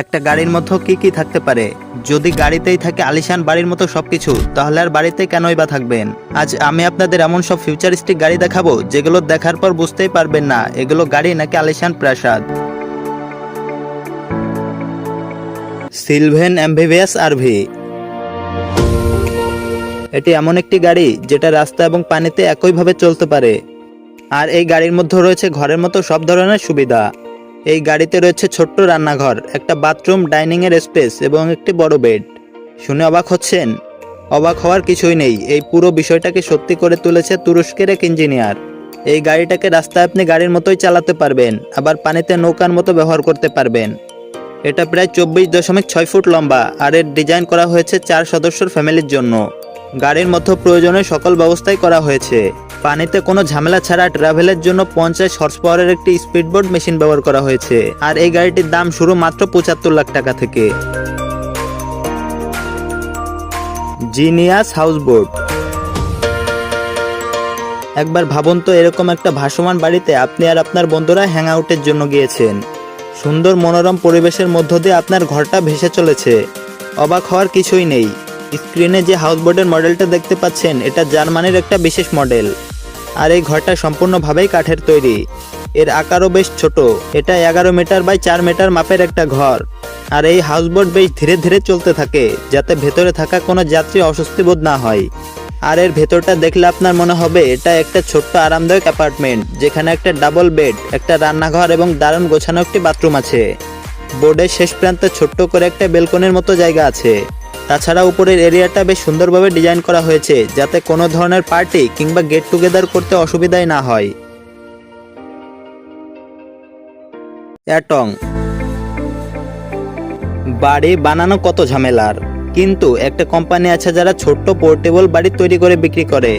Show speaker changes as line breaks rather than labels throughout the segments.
একটা গাড়ির মধ্যে কি কি থাকতে পারে? যদি গাড়িতেই থাকে আলিশান বাড়ির মতো সবকিছু, তাহলে আর বাড়িতে কেনই বা থাকবেন? আজ আমি আপনাদের এমন সব ফিউচারিস্টিক গাড়ি দেখাবো, যেগুলো দেখার পর বুঝতেই পারবেন না, এগুলো গাড়ি নাকি আলিশান প্রাসাদ। সিলভেন অ্যাম্বিভিয়াস আরভি। এটি এমন একটি গাড়ি, যেটা রাস্তা এবং পানিতে একইভাবে চলতে পারে। আর এই গাড়ির মধ্যে রয়েছে ঘরের মতো সব ধরনের সুবিধা। এই গাড়িতে রয়েছে ছোট্ট রান্নাঘর, একটা বাথরুম ডাইনিং এর স্পেস এবং একটি বড় বেড। শুনে অবাক হচ্ছেন? অবাক হওয়ার কিছুই নেই। এই পুরো বিষয়টাকে সত্যি করে তুলেছে তুরস্কের এক ইঞ্জিনিয়ার। এই গাড়িটাকে রাস্তায় আপনি গাড়ির মতোই চালাতে পারবেন, আবার পানিতে নৌকার মতো ব্যবহার করতে পারবেন। এটা প্রায় চব্বিশ দশমিক ছয় ফুট লম্বা, আর এর ডিজাইন করা হয়েছে চার সদস্যর ফ্যামিলির জন্য। গাড়ির মধ্যে প্রয়োজনীয় সকল ব্যবস্থাই করা হয়েছে। পানিতে কোনো ঝামেলা ছাড়া ট্রাভেলের জন্য পঞ্চাশ হর্স পাওয়ারের একটি স্পিডবোট মেশিন ব্যবহার করা হয়েছে। আর এই গাড়িটির দাম শুরু মাত্র পঁচাত্তর লাখ টাকা থেকে। জিনিয়াস হাউসবোট একবার ভাবুন তো, এরকম একটা ভাসমান বাড়িতে আপনি আর আপনার বন্ধুরা হ্যাং আউটের জন্য গিয়েছেন। সুন্দর মনোরম পরিবেশের মধ্য দিয়ে আপনার ঘরটা ভেসে চলেছে। অবাক হওয়ার কিছুই নেই। স্ক্রিনে যে হাউসবোটের মডেলটা দেখতে পাচ্ছেন, এটা জার্মানির একটা বিশেষ মডেল আর এই ঘরটা সম্পূর্ণভাবেই কাঠের তৈরি। এর আকারও বেশ ছোট। এটা এগারো মিটার বাই চার মিটার মাপের একটা ঘর। আর এই হাউসবোট বেশ ধীরে ধীরে চলতে থাকে, যাতে ভেতরে থাকা কোনো যাত্রী অস্বস্তি বোধ না হয়। আর এর ভেতরটা দেখলে আপনার মনে হবে, এটা একটা ছোট্ট আরামদায়ক অ্যাপার্টমেন্ট, যেখানে একটা ডাবল বেড, একটা রান্নাঘর এবং দারুণ গোছানো একটি বাথরুম আছে। বোর্ডের শেষ প্রান্তে ছোট্ট করে একটা বেলকনির মতো জায়গা আছে। তাছাড়া উপরের এরিয়াটা বেশ সুন্দরভাবে ডিজাইন করা হয়েছে, যাতে কোনো ধরনের পার্টি কিংবা গেট টুগেদার করতে অসুবিধাই না হয়। অ্যাটং। বাড়ি বানানো কত ঝামেলার, কিন্তু একটা কোম্পানি আছে যারা ছোট্ট পোর্টেবল বাড়ি তৈরি করে বিক্রি করে।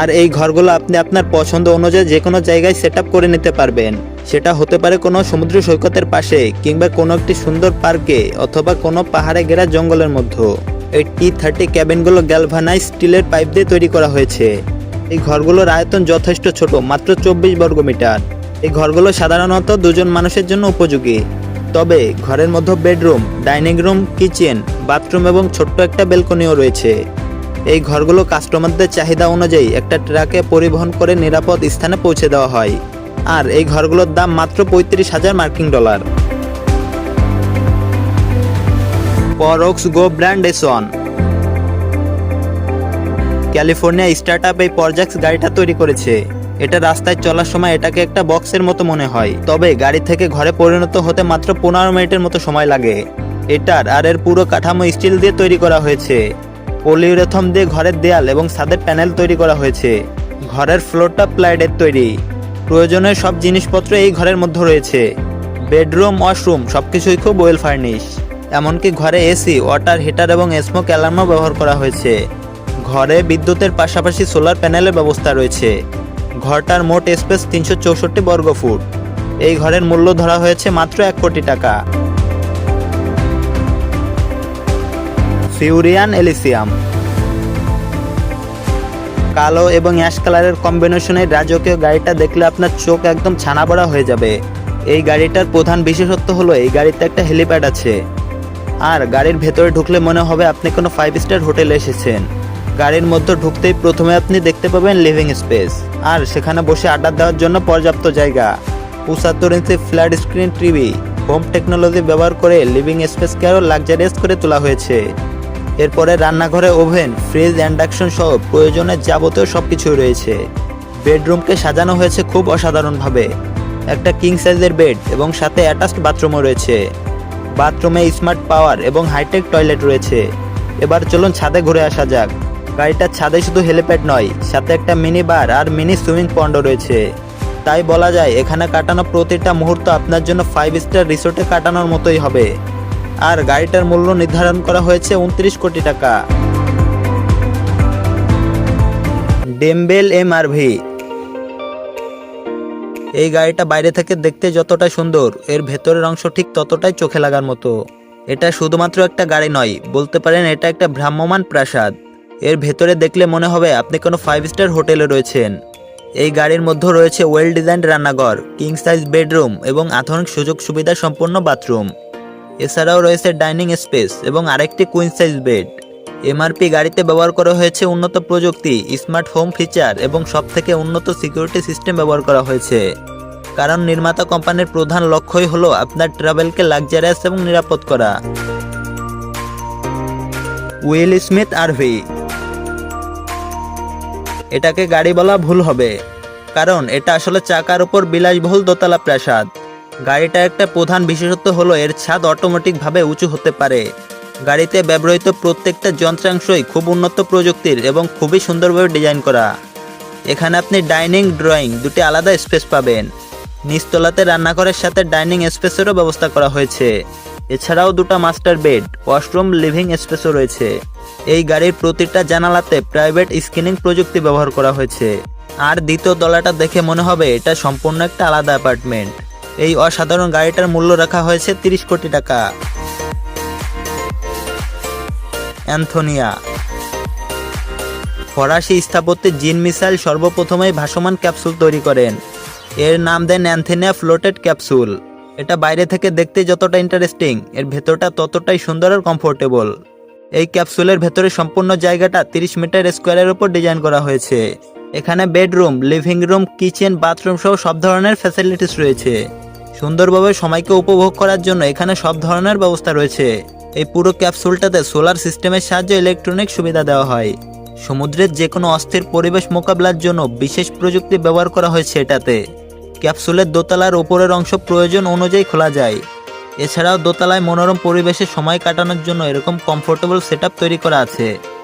আর এই ঘরগুলো আপনি আপনার পছন্দ অনুযায়ী যে কোনো জায়গায় সেট করে নিতে পারবেন। সেটা হতে পারে কোনো সমুদ্র সৈকতের পাশে কিংবা কোনো একটি সুন্দর পার্কে অথবা কোনো পাহাড়ে ঘেরা জঙ্গলের মধ্যে। এই টি থার্টি ক্যাবিনগুলো গ্যালভানাইজ স্টিলের পাইপ দিয়ে তৈরি করা হয়েছে। এই ঘরগুলোর আয়তন যথেষ্ট ছোট, মাত্র চব্বিশ বর্গমিটার এই ঘরগুলো সাধারণত দুজন মানুষের জন্য উপযোগী। তবে ঘরের মধ্যে bedroom dining room kitchen bathroom এবং ছোট্ট একটা বেলকনিও রয়েছে। এই ঘরগুলো কাস্টমারদের চাহিদা অনুযায়ী একটা ট্রাকে পরিবহন করে নিরাপদ স্থানে পৌঁছে দেওয়া হয়। আর এই ঘরগুলোর দাম মাত্র পঁয়ত্রিশ হাজার মার্কিন ডলার। পরক্স গো ব্র্যান্ড এসন ক্যালিফোর্নিয়া স্টার্টআপ এই পরজাক্স গাড়িটা তৈরি করেছে। এটা রাস্তায় চলার সময় এটাকে একটা বক্সের মতো মনে হয়। তবে গাড়ি থেকে ঘরে পরিণত হতে মাত্র পনেরো মিনিটের মতো সময় লাগে। এটার আর এর পুরো কাঠামো স্টিল দিয়ে তৈরি করা হয়েছে। পলিউরেথম দিয়ে ঘরের দেয়াল এবং ছাদের প্যানেল তৈরি করা হয়েছে। ঘরের ফ্লোরটা প্লাইডের তৈরি। প্রয়োজনীয় সব জিনিসপত্র এই ঘরের মধ্যে রয়েছে। বেডরুম, ওয়াশরুম সব কিছুই খুব ওয়েল ফার্নিশ এমনকি ঘরে এসি, ওয়াটার, হিটার এবং স্মোক অ্যালার্মও ব্যবহার করা হয়েছে। ঘরে বিদ্যুতের পাশাপাশি সোলার প্যানেলের ব্যবস্থা রয়েছে। ঘরটার মোট স্পেস তিনশো চৌষট্টি বর্গ ফুট। এই ঘরের মূল্য ধরা হয়েছে মাত্র এক কোটি টাকা। ফিউরিয়ান এলিসিয়াম। কালো এবং অ্যাশ কালারের কম্বিনেশনের রাজকীয় গাড়িটা দেখলে আপনার চোখ একদম ছানা বড়া হয়ে যাবে। এই গাড়িটার প্রধান বিশেষত্ব হলো, এই গাড়িতে একটা হেলিপ্যাড আছে। আর গাড়ির ভেতরে ঢুকলে মনে হবে আপনি কোনো ফাইভ স্টার হোটেলে এসেছেন। গাড়ির মধ্যে ঢুকতেই প্রথমে আপনি দেখতে পাবেন লিভিং স্পেস। আর সেখানে বসে আড্ডা দেওয়ার জন্য পর্যাপ্ত জায়গা। পঁচাত্তর inch flat screen TV. Home technology ব্যবহার করে লিভিং স্পেসকে আরও লাক্সারিয়াস করে তোলা হয়েছে। এরপরে রান্নাঘরে ওভেন, ফ্রিজ ইন্ডাকশন সহ প্রয়োজনের যাবতীয় সব কিছুই রয়েছে। বেডরুমকে সাজানো হয়েছে খুব অসাধারণভাবে। একটা কিং সাইজের বেড এবং সাথে অ্যাটাচড বাথরুমও রয়েছে। বাথরুমে স্মার্ট পাওয়ার এবং হাইটেক টয়লেট রয়েছে। এবার চলুন ছাদে ঘুরে আসা যাক। গাড়িটার ছাদে শুধু হেলিপ্যাড নয়, সাথে একটা মিনি বার আর মিনি সুইমিং পন্ডও রয়েছে। তাই বলা যায়, এখানে কাটানো প্রতিটা মুহূর্ত আপনার জন্য ফাইভ স্টার রিসোর্টে কাটানোর মতোই হবে। আর গাড়িটার মূল্য নির্ধারণ করা হয়েছে উনত্রিশ কোটি টাকা। ডেম্বেল এম আর ভি এই গাড়িটা বাইরে থেকে দেখতে যতটা সুন্দর, এর ভেতরের অংশ ঠিক ততটাই চোখে লাগার মতো। এটা শুধুমাত্র একটা গাড়ি নয়, বলতে পারেন এটা একটা ভ্রাম্যমান প্রাসাদ। এর ভেতরে দেখলে মনে হবে আপনি কোনো ফাইভ স্টার হোটেলে রয়েছেন। এই গাড়ির মধ্যে রয়েছে ওয়েল ডিজাইন রান্নাঘর কিং সাইজ বেডরুম এবং আধুনিক সুযোগ সুবিধা সম্পন্ন বাথরুম এছাড়াও রয়েছে ডাইনিং স্পেস এবং আরেকটি কুইন সাইজ বেড এমআরপি গাড়িতে ব্যবহার করা হয়েছে উন্নত প্রযুক্তি স্মার্ট হোম ফিচার এবং সবথেকে উন্নত সিকিউরিটি সিস্টেম ব্যবহার করা হয়েছে। কারণ নির্মাতা কোম্পানির প্রধান লক্ষ্যই হলো আপনার ট্রাভেলকে লাক্সারিয়াস এবং নিরাপদ করা। উইল স্মিথ আরভি এটাকে গাড়ি বলা ভুল হবে, কারণ এটা আসলে চাকার উপর বিলাসবহুল দোতলা প্রাসাদ। গাড়িটা একটা প্রধান বিশেষত্ব হলো এর ছাদ অটোমেটিকভাবে উঁচু হতে পারে। গাড়িতে ব্যবহৃত প্রত্যেকটা যন্ত্রাংশই খুব উন্নত প্রযুক্তির এবং খুবই সুন্দরভাবে ডিজাইন করা। এখানে আপনি ডাইনিং, ড্রয়িং দুটি আলাদা স্পেস পাবেন। নিচতলাতে রান্নাঘরের সাথে ডাইনিং স্পেসেরও ব্যবস্থা করা হয়েছে। এছাড়াও দুটো মাস্টার বেড, ওয়াশরুম, লিভিং স্পেসও রয়েছে। এই গাড়ির প্রতিটা জানালাতে প্রাইভেট স্ক্রিনিং প্রযুক্তি ব্যবহার করা হয়েছে। আর দ্বিতীয় দলাটা দেখে মনে হবে এটা সম্পূর্ণ একটা আলাদা অ্যাপার্টমেন্ট। এই অসাধারণ গাড়িটার মূল্য রাখা হয়েছে তিরিশ কোটি টাকা। অ্যান্থোনিয়া। ফরাসি স্থাপত্যে জিন মিসাইল সর্বপ্রথমেই ভাসমান ক্যাপসুল তৈরি করেন। এর নাম দেন অ্যান্থেনিয়া ফ্লোটেড ক্যাপসুল। এটা বাইরে থেকে দেখতে যতটা ইন্টারেস্টিং, এর ভেতরটা ততটাই সুন্দর আর কমফোর্টেবল। এই ক্যাপসুলের ভেতরে সম্পূর্ণ জায়গাটা তিরিশ মিটার স্কোয়ারের উপর ডিজাইন করা হয়েছে। এখানে bedroom, living room, kitchen, bathroom সহ সব ধরনের ফ্যাসিলিটিস রয়েছে। সুন্দরভাবে সময়কে উপভোগ করার জন্য এখানে সব ধরনের ব্যবস্থা রয়েছে। এই পুরো ক্যাপসুলটাতে সোলার সিস্টেমের সাহায্যে ইলেকট্রনিক সুবিধা দেওয়া হয়। সমুদ্রের যে কোনো অস্থির পরিবেশ মোকাবিলার জন্য বিশেষ প্রযুক্তি ব্যবহার করা হয়েছে এটাতে। ক্যাপসুলের দোতলার ওপরের অংশ প্রয়োজন অনুযায়ী খোলা যায়। এছাড়াও দোতলায় মনোরম পরিবেশে সময় কাটানোর জন্য এরকম কমফোর্টেবল সেটআপ তৈরি করা আছে।